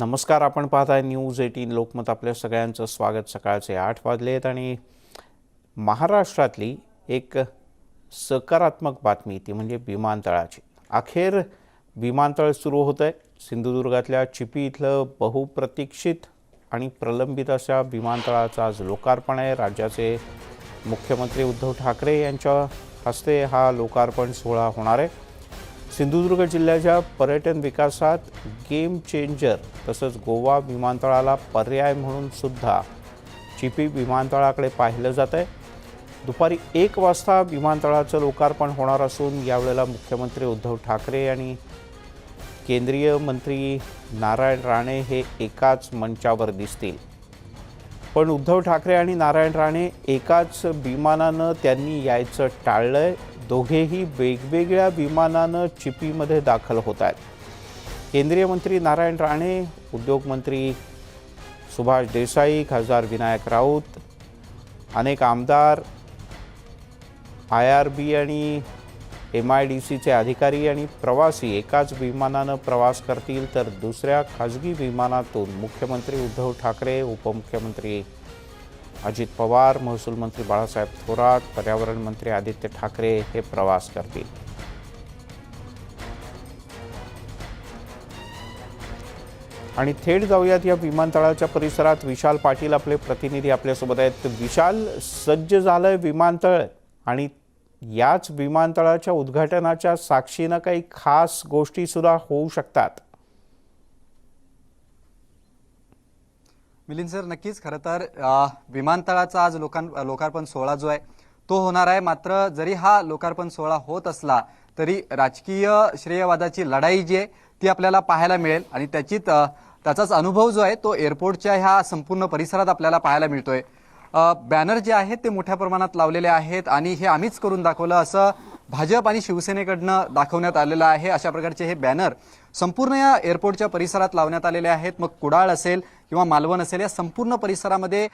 नमस्कार आपण पाहताय न्यूज एटीन लोकमत. आपल्या सगळ्यांचं स्वागत. सकाळचे आठ वाजले आहेत आणि महाराष्ट्रातली एक सकारात्मक बातमी ती म्हणजे विमानतळाची. अखेर विमानतळ सुरू होतं आहे सिंधुदुर्गातल्या चिपी इथलं बहुप्रतीक्षित आणि प्रलंबित अशा विमानतळाचं आज लोकार्पण आहे. राज्याचे मुख्यमंत्री उद्धव ठाकरे यांच्या हस्ते हा लोकार्पण सोहळा होणार आहे. सिंधुदुर्ग जिल्ह्याच्या पर्यटन विकासात गेम चेंजर तसंच गोवा विमानतळाला पर्याय म्हणून सुद्धा चिपी विमानतळाकडे पाहिलं जात आहे दुपारी एक वाजता विमानतळाचं लोकार्पण होणार असून यावेळेला मुख्यमंत्री उद्धव ठाकरे आणि केंद्रीय मंत्री नारायण राणे हे एकाच मंचावर दिसतील. पण उद्धव ठाकरे आणि नारायण राणे एकाच विमानानं त्यांनी यायचं टाळलं आहे दोघेही वेगवेगळ्या विमानानं चिपीमध्ये दाखल होत आहेत केंद्रीय मंत्री नारायण राणे उद्योगमंत्री सुभाष देसाई खासदार विनायक राऊत अनेक आमदार आय आर बी आणि एम आय डी सीचे अधिकारी आणि प्रवासी एकाच विमानानं प्रवास करतील तर दुसऱ्या खाजगी विमानातून मुख्यमंत्री उद्धव ठाकरे उपमुख्यमंत्री अजित पवार महसूल मंत्री बाळासाहेब थोरात पर्यावरण मंत्री आदित्य ठाकरे हे प्रवास करतील. आणि थेट जाऊयात या विमानतळाच्या परिसरात. विशाल पाटील आपले प्रतिनिधी आपल्यासोबत आहेत. विशाल सज्ज झालंय विमानतळ आणि याच विमानतळाच्या उद्घाटनाच्या साक्षीनं काही खास गोष्टी सुद्धा होऊ शकतात. मिलिंद सर नक्कीच. खरं तर विमानतळाचा आज लोकां लोकार्पण सोहळा जो आहे तो होणार आहे. मात्र जरी हा लोकार्पण सोहळा होत असला तरी राजकीय श्रेयवादाची लढाई जी आहे ती आपल्याला पाहायला मिळेल. आणि त्याची त्याचाच अनुभव जो आहे तो एअरपोर्टच्या ह्या संपूर्ण परिसरात आपल्याला पाहायला मिळतोय. बॅनर जे आहेत ते मोठ्या प्रमाणात लावलेले आहेत आणि हे आम्हीच करून दाखवलं असं भाजप आणि शिवसेनेकडनं दाखवण्यात आलेलं आहे. अशा प्रकारचे हे बॅनर संपूर्ण या एअरपोर्टच्या परिसरात लावण्यात आलेले आहेत. मग कुडाळ असेल किंवा मालवण असेल या संपूर्ण परिसरामध्ये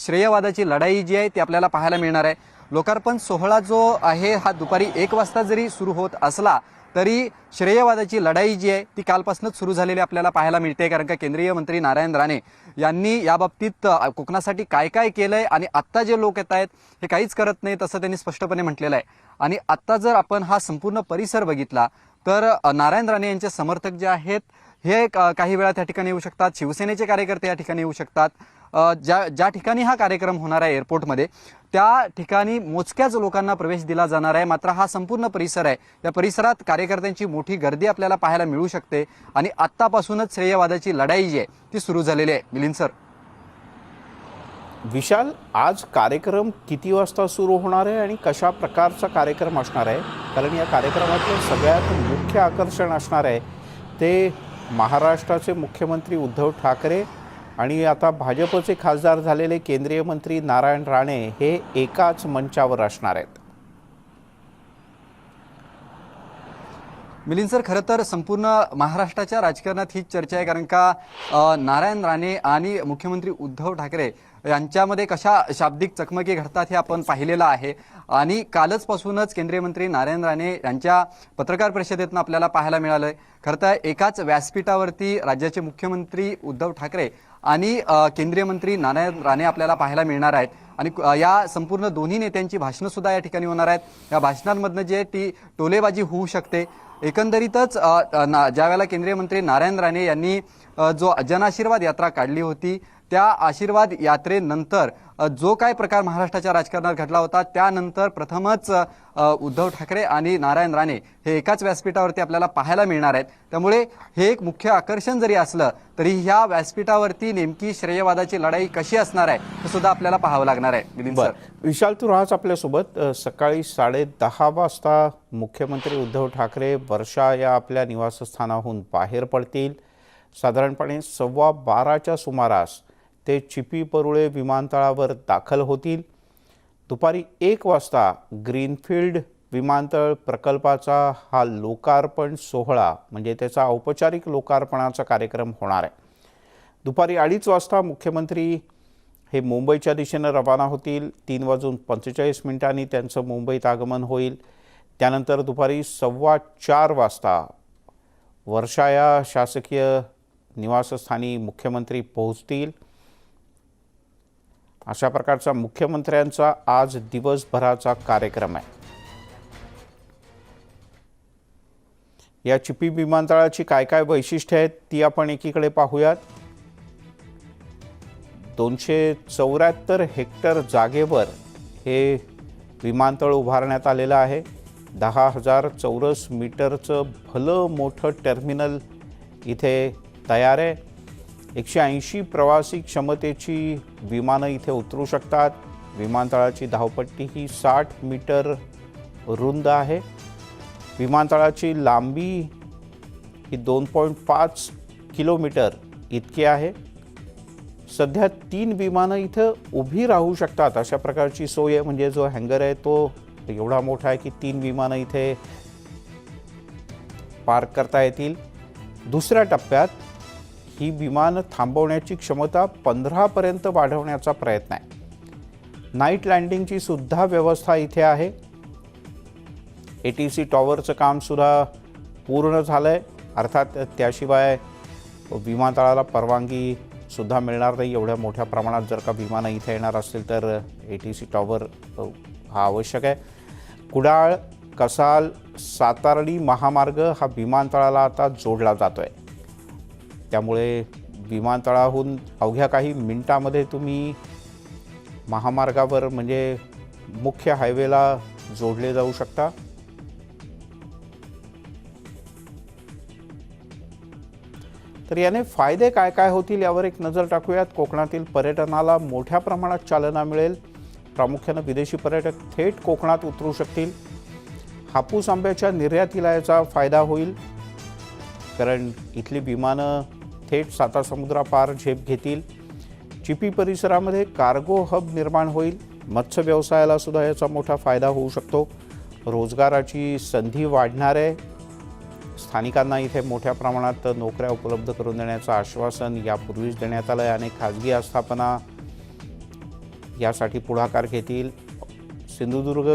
श्रेयवादाची लढाई जी आहे ती आपल्याला पाहायला मिळणार आहे. लोकार्पण सोहळा जो आहे हा दुपारी एक वाजता जरी सुरू होत असला तरी श्रेयवादाची लढाई जी आहे ती कालपासूनच सुरू झालेली आपल्याला पाहायला मिळते. कारण का केंद्रीय मंत्री नारायण राणे यांनी याबाबतीत कोकणासाठी काय काय केलंय आणि आत्ता जे लोक येत आहेत हे काहीच करत नाहीत असं त्यांनी स्पष्टपणे म्हटलेलं आहे. आणि आत्ता जर आपण हा संपूर्ण परिसर बघितला तर नारायण राणे यांचे समर्थक जे आहेत हे क- काही वेळा त्या ठिकाणी येऊ शकतात. शिवसेनेचे कार्यकर्ते या ठिकाणी येऊ शकतात. ज्या ज्या ठिकाणी हा कार्यक्रम होणार आहे एअरपोर्टमध्ये त्या ठिकाणी मोजक्याच लोकांना प्रवेश दिला जाणार आहे. मात्र हा संपूर्ण परिसर आहे. या परिसरात कार्यकर्त्यांची मोठी गर्दी आपल्याला पाहायला मिळू शकते आणि आत्तापासूनच श्रेयवादाची लढाई जी आहे ती सुरू झालेली आहे. मिलिंद सर. विशाल आज कार्यक्रम किती वाजता सुरू होणार आहे आणि कशा प्रकारचा कार्यक्रम असणार आहे? कारण या कार्यक्रमातलं सगळ्यात मुख्य आकर्षण असणार आहे ते महाराष्ट्राचे मुख्यमंत्री उद्धव ठाकरे आणि आता भाजपचे खासदार झालेले केंद्रीय मंत्री नारायण राणे हे एकाच मंचावर असणार आहेत. मिलिंद सर खरं तर संपूर्ण महाराष्ट्राच्या राजकारणात हीच चर्चा आहे कारण का नारायण राणे आणि मुख्यमंत्री उद्धव ठाकरे यांच्यामध्ये कशा शाब्दिक चकमकी घडतात हे आपण पाहिलेलं आहे. आणि कालच पासूनच केंद्रीय मंत्री नारायण राणे यांच्या पत्रकार परिषदेतनं आपल्याला पाहायला मिळालंय. खरं तर एकाच व्यासपीठावरती राज्याचे मुख्यमंत्री उद्धव ठाकरे आणि केंद्रीय मंत्री नारायण राणे आपल्याला पाहायला मिळणार आहेत. आणि या संपूर्ण दोन्ही नेत्यांची भाषणं सुद्धा या ठिकाणी होणार आहेत. या भाषणांमधनं जे आहे ती टोलेबाजी होऊ शकते. एकंदरीतच ज्यावेळेला केंद्रीय मंत्री नारायण राणे यांनी जो जनआशीर्वाद यात्रा काढली होती त्या आशीर्वाद यात्रेनंतर जो काय प्रकार महाराष्ट्राच्या राजकारणात घडला होता त्यानंतर प्रथमच उद्धव ठाकरे आणि नारायण राणे हे एकाच व्यासपीठावरती आपल्याला पाहायला मिळणार आहेत. त्यामुळे हे एक मुख्य आकर्षण जरी असलं तरी ह्या व्यासपीठावरती नेमकी श्रेयवादाची लढाई कशी असणार आहे हे सुद्धा आपल्याला पाहावं लागणार आहे. सर बरं. विशाल तू राहाच आपल्यासोबत. सकाळी साडे दहा वाजता मुख्यमंत्री उद्धव ठाकरे वर्षा या आपल्या निवासस्थानाहून बाहेर पडतील. साधारणपणे सव्वा बाराच्या सुमारास ते चिपी परुळे विमानतळावर दाखल होतील. दुपारी एक वाजता ग्रीनफील्ड विमानतळ प्रकल्पाचा हा लोकार्पण सोहळा म्हणजे त्याचा औपचारिक लोकार्पणाचा कार्यक्रम होणार आहे. दुपारी अडीच वाजता मुख्यमंत्री हे मुंबईच्या दिशेनं रवाना होतील. तीन वाजून पंचेचाळीस मिनिटांनी त्यांचं मुंबईत आगमन होईल. त्यानंतर दुपारी सव्वा चार वाजता वर्षा या शासकीय निवासस्थानी मुख्यमंत्री पोहोचतील. अशा प्रकारचा मुख्यमंत्र्यांचा आज दिवसभराचा कार्यक्रम आहे. या चिपी विमानतळाची काय काय वैशिष्ट्ये आहेत ती आपण एकीकडे पाहूयात. दोनशे चौऱ्याहत्तर हेक्टर जागेवर हे विमानतळ उभारण्यात आलेलं आहे. दहा हजार चौरस मीटरचं भलं मोठं टर्मिनल इथे तयार आहे. एकशे ऐंशी प्रवासी क्षमतेची विमानं इथे उतरू शकतात. विमानतळाची धावपट्टी ही साठ मीटर रुंद आहे. विमानतळाची लांबी ही दोन पॉईंट पाच किलोमीटर इतकी आहे. सध्या तीन विमानं इथं उभी राहू शकतात. अशा प्रकारची सोय आहे. म्हणजे जो हँगर आहे तो एवढा मोठा आहे की तीन विमानं इथे पार्क करता येतील. दुसऱ्या टप्प्यात ही विमानं थांबवण्याची क्षमता पंधरापर्यंत वाढवण्याचा प्रयत्न आहे. नाईट लँडिंगची सुद्धा व्यवस्था इथे आहे. ए टी सी टॉवरचं कामसुद्धा पूर्ण झालं आहे अर्थात त्याशिवाय विमानतळाला परवानगी सुद्धा मिळणार नाही. एवढ्या मोठ्या प्रमाणात जर का विमानं इथे येणार असतील तर ए टी सी टॉवर हा आवश्यक आहे. कुडाळ कसाल सातारडी महामार्ग हा विमानतळाला आता जोडला जातो आहे त्यामुळे विमानतळाहून अवघ्या काही मिनटामध्ये तुम्ही महामार्गावर म्हणजे मुख्य हायवेला जोडले जाऊ शकता. तर याने फायदे काय काय होतील यावर एक नजर टाकूयात. कोकणातील पर्यटनाला मोठ्या प्रमाणात चालना मिळेल. प्रामुख्यानं विदेशी पर्यटक थेट कोकणात उतरू शकतील. हापूस आंब्याच्या निर्यातीला याचा फायदा होईल. कारण इथली विमानं थेट साता समुद्रापार झेप घेतील. चिपी परिसरामध्ये कार्गो हब निर्माण होईल. मत्स्य व्यवसायाला सुद्धा याचा मोठा फायदा होऊ शकतो. रोजगाराची संधी वाढणार आहे. स्थानिकांना इथे मोठ्या प्रमाणात नोकऱ्या उपलब्ध करून देण्याचं आश्वासन यापूर्वीच देण्यात आलं आहे अनेक खाजगी आस्थापना यासाठी पुढाकार घेतील. सिंधुदुर्ग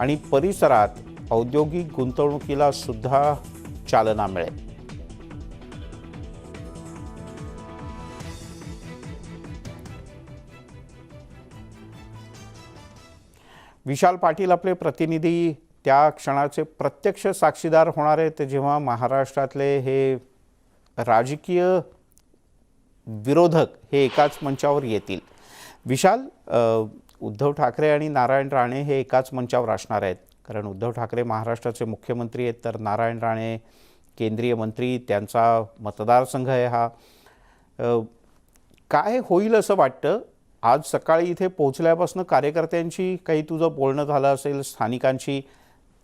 आणि परिसरात औद्योगिक गुंतवणुकीला सुद्धा चालना मिळेल. विशाल पाटील आपले प्रतिनिधी त्या क्षणाचे प्रत्यक्ष साक्षीदार होणार आहेत जेव्हा महाराष्ट्रातले हे राजकीय विरोधक हे एकाच मंचावर येतील. विशाल उद्धव ठाकरे आणि नारायण राणे हे एकाच मंचावर असणार आहेत. कारण उद्धव ठाकरे महाराष्ट्राचे मुख्यमंत्री आहेत तर नारायण राणे केंद्रीय मंत्री त्यांचा मतदारसंघ आहे हा. काय होईल असं वाटतं? आज सकाळी इथे पोहोचल्यापासून कार्यकर्त्यांशी काही तुझं बोलणं झालं असेल स्थानिकांशी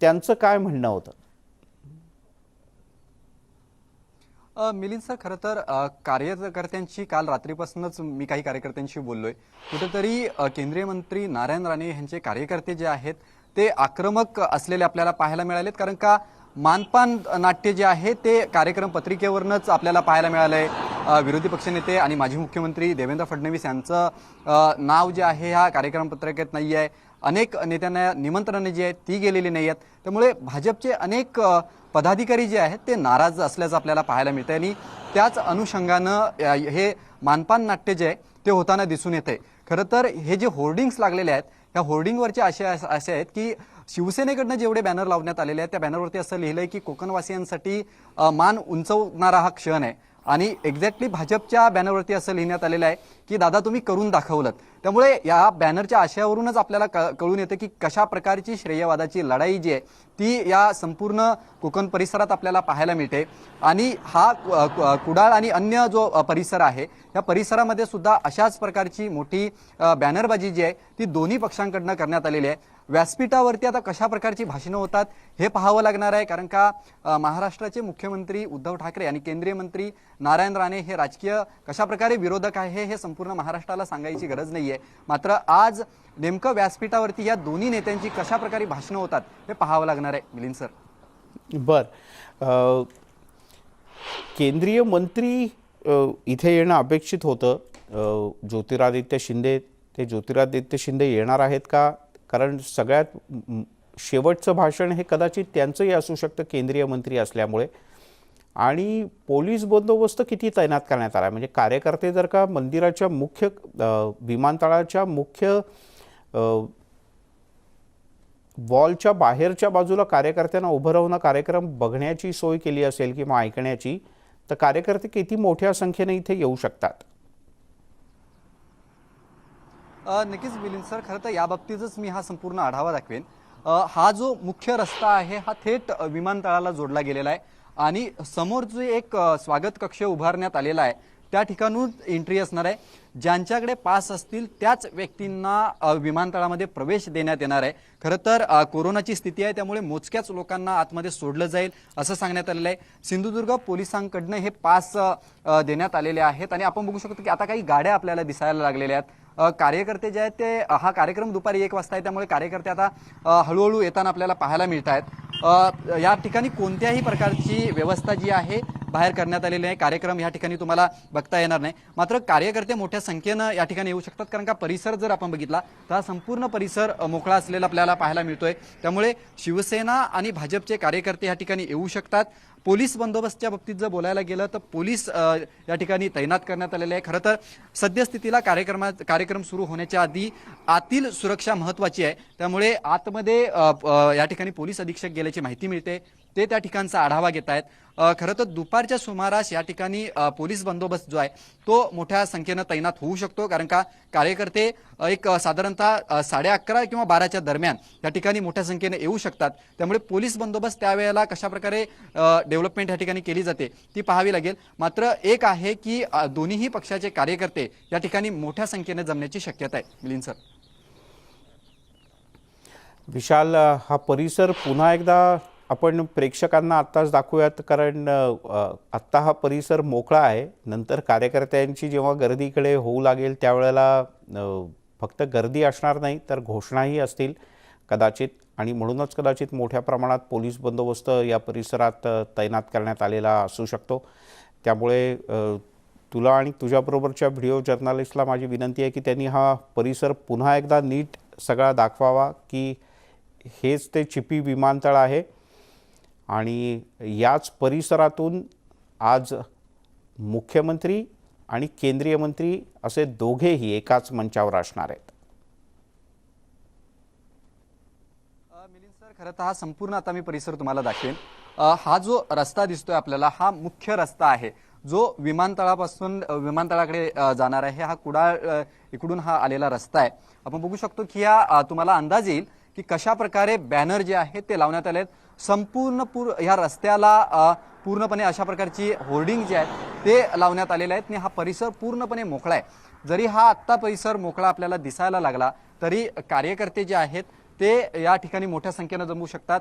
त्यांचं काय म्हणणं होतं? मिलिंद सर खरं तर कार्यकर्त्यांशी काल रात्रीपासूनच मी काही कार्यकर्त्यांशी बोललोय. कुठेतरी केंद्रीय मंत्री नारायण राणे यांचे कार्यकर्ते जे आहेत ते आक्रमक असलेले आपल्याला पाहायला मिळालेत. कारण का मानपान नाट्य जे आहे ते कार्यक्रम पत्रिकेवरूनच आपल्याला पाहायला मिळालंय. आहे विरोधी पक्षनेते आणि माजी मुख्यमंत्री देवेंद्र फडणवीस यांचं नाव जे आहे ह्या कार्यक्रम पत्रकेत नाही आहे. अनेक नेत्यांना निमंत्रणं जी आहेत ती गेलेली नाही आहेत. त्यामुळे भाजपचे अनेक पदाधिकारी जे आहेत ते नाराज असल्याचं आपल्याला पाहायला मिळतं आणि त्याच अनुषंगानं हे मानपान नाट्य जे आहे ते होताना दिसून येते खरं तर हे जे होर्डिंग्स लागलेले आहेत ह्या होर्डिंगवरचे असे असे आहेत की शिवसेनेकडनं जेवढे बॅनर लावण्यात आलेले आहेत त्या बॅनरवरती असं लिहिलंय की कोकणवासियांसाठी मान उंचवणारा हा क्षण आहे. आणि एक्झॅक्टली भाजपच्या बॅनरवरती असं लिहिण्यात आलेलं आहे की दादा तुम्ही करून दाखवलं त्यामुळे या बॅनरच्या आशयावरूनच आपल्याला क- कळून येतं की कशा प्रकारची श्रेयवादाची लढाई जी आहे ती या संपूर्ण कोकण परिसरात आपल्याला पाहायला मिळते. आणि हा कु- कुडाळ आणि अन्य जो परिसर आहे या परिसरामध्ये सुद्धा अशाच प्रकारची मोठी बॅनरबाजी जी आहे ती दोन्ही पक्षांकडनं करण्यात आलेली आहे. व्यासपीठावरती आता कशा प्रकारची भाषणं होतात हे पाहावं लागणार आहे. कारण का महाराष्ट्राचे मुख्यमंत्री उद्धव ठाकरे आणि केंद्रीय मंत्री नारायण राणे हे राजकीय कशाप्रकारे विरोधक आहे हे संपूर्ण महाराष्ट्राला सांगायची गरज नाही आहे मात्र आज नेमकं व्यासपीठावरती या दोन्ही नेत्यांची कशा प्रकारे भाषणं होतात हे पाहावं लागणार आहे. मिलिंद सर. बर. केंद्रीय मंत्री इथे येणं अपेक्षित होतं. ज्योतिरादित्य शिंदे ते ज्योतिरादित्य शिंदे येणार आहेत का? कारण सगळ्यात शेवटचं भाषण हे कदाचित त्यांचंही असू शकतं केंद्रीय मंत्री असल्यामुळे. आणि पोलीस बंदोबस्त किती तैनात करण्यात आला? म्हणजे कार्यकर्ते जर का मंदिराच्या मुख्य विमानतळाच्या मुख्य वॉलच्या बाहेरच्या बाजूला कार्यकर्त्यांना उभं राहून कार्यक्रम बघण्याची सोय केली असेल किंवा ऐकण्याची तर कार्यकर्ते किती मोठ्या संख्येने इथे येऊ शकतात? नक्कीच मिलिंद सर खरं तर याबाबतीतच मी हा संपूर्ण आढावा दाखवेन. हा जो मुख्य रस्ता आहे हा थेट विमानतळाला जोडला गेलेला आहे आणि समोर जो एक स्वागत कक्ष उभारण्यात आलेला आहे त्या ठिकाणून एंट्री असणार आहे. ज्यांच्याकडे पास असतील त्याच व्यक्तींना विमानतळामध्ये प्रवेश देण्यात येणार आहे. खरं तर कोरोनाची स्थिती आहे त्यामुळे मोजक्याच लोकांना आतमध्ये सोडलं जाईल असं सांगण्यात आलेलं आहे. सिंधुदुर्ग पोलिसांकडनं हे पास देण्यात आलेले आहेत आणि आपण बघू शकतो की आता काही गाड्या आपल्याला दिसायला लागलेल्या आहेत. कार्यकर्ते जे आहेत ते हा कार्यक्रम दुपारी एक वाजता आहे त्यामुळे कार्यकर्ते आता हळूहळू येताना आपल्याला पाहायला मिळत आहेत या ठिकाणी कोणत्याही प्रकारची व्यवस्था जी आहे बाहेर करण्यात आलेले आहे. कार्यक्रम या ठिकाणी तुम्हाला बघता येणार नाही. मात्र कार्यकर्ते मोठ्या संख्येनं या ठिकाणी येऊ शकतात. कारण का परिसर जर आपण बघितला तर हा संपूर्ण परिसर मोकळा असलेला आपल्याला पाहायला मिळतोय. त्यामुळे शिवसेना आणि भाजपचे कार्यकर्ते या ठिकाणी येऊ शकतात. पोलीस बंदोबस्तच्या बाबतीत जर बोलायला गेलं तर पोलीस या ठिकाणी तैनात करण्यात आलेले आहे. खरं तर सद्यस्थितीला कार्यक्रमा कार्यक्रम सुरू होण्याच्या आधी आतील सुरक्षा महत्वाची आहे. त्यामुळे आतमध्ये या ठिकाणी पोलीस अधीक्षक गेल्याची माहिती मिळते. ते त्या ठिकाणचा आढावा घेत आहेत. खरं तर दुपारच्या सुमारास या ठिकाणी पोलीस बंदोबस्त जो आहे तो मोठ्या संख्येनं तैनात होऊ शकतो. कारण का कार्यकर्ते एक साधारणतः साडे अकरा किंवा बाराच्या दरम्यान या ठिकाणी मोठ्या संख्येने येऊ शकतात. त्यामुळे पोलीस बंदोबस्त त्यावेळेला कशा प्रकारे डेव्हलपमेंट या ठिकाणी केली जाते ती पाहावी लागेल. मात्र एक आहे की दोन्हीही पक्षाचे कार्यकर्ते या ठिकाणी मोठ्या संख्येने जमण्याची शक्यता आहे. मिलिंद सर. विशाल हा परिसर पुन्हा एकदा आपण प्रेक्षकांना आत्ताच दाखवूयात कारण आत्ता हा परिसर मोकळा आहे. नंतर कार्यकर्त्यांची जेव्हा गर्दीकडे होऊ लागेल त्यावेळेला फक्त गर्दी असणार नाही तर घोषणाही असतील. कदाचित आणि म्हणूनच कदाचित मोठ्या प्रमाणात पोलीस बंदोबस्त या परिसरात तैनात करण्यात आलेला असू शकतो. त्यामुळे तुला आणि तुझ्याबरोबरच्या व्हिडिओ जर्नालिस्टला माझी विनंती आहे की त्यांनी हा परिसर पुन्हा एकदा नीट सगळा दाखवावा की हेच ते चिपी विमानतळ आहे. आणि याच परिसरातून आज मुख्यमंत्री आणि केंद्रीय मंत्री असे दोघेही एकाच मंचावर असणार आहेत. मिलिंद सर खरं तर हा संपूर्ण आता मी परिसर तुम्हाला दाखवेन. हा जो रस्ता दिसतोय आपल्याला हा मुख्य रस्ता आहे. जो विमानतळापासून विमानतळाकडे जाणार आहे हा कुडाळ इकडून हा आलेला रस्ता आहे. आपण बघू शकतो की या तुम्हाला अंदाज येईल की कशा प्रकारे बॅनर जे आहेत ते लावण्यात आले आहेत संपूर्ण पूर ह्या रस्त्याला पूर्णपणे अशा प्रकारची होर्डिंग जे आहेत ते लावण्यात आलेले आहेत आणि हा परिसर पूर्णपणे मोकळा आहे. जरी हा आत्ता परिसर मोकळा आपल्याला दिसायला लागला तरी कार्यकर्ते जे आहेत ते या ठिकाणी मोठ्या संख्येनं जमू शकतात.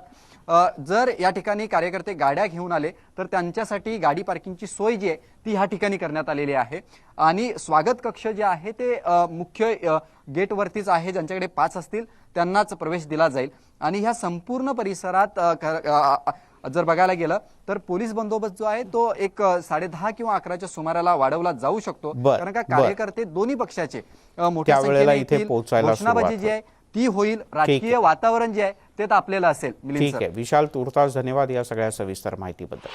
जर या ठिकाणी कार्यकर्ते गाड्या घेऊन आले तर त्यांच्यासाठी गाडी पार्किंगची सोय जी आहे ती ह्या ठिकाणी करण्यात आलेली आहे. आणि स्वागत कक्ष जे आहे ते मुख्य गेटवरतीच आहे ज्यांच्याकडे पाच असतील त्यांनाच प्रवेश दिला जाईल. आणि ह्या संपूर्ण परिसरात जर बघायला गेलं तर पोलीस बंदोबस्त जो आहे तो एक अ, साडेदहा किंवा अकराच्या सुमाराला वाढवला जाऊ शकतो. कारण का. कार्यकर्ते दोन्ही पक्षाचे मोठ्या संख्येने घोषणाबाजी जी आहे ती होईल. राजकीय वातावरण जे आहे ते तापलेलं असेल मिलिंद ठीक आहे. विशाल तुर्तास धन्यवाद या सगळ्या सविस्तर माहितीबद्दल.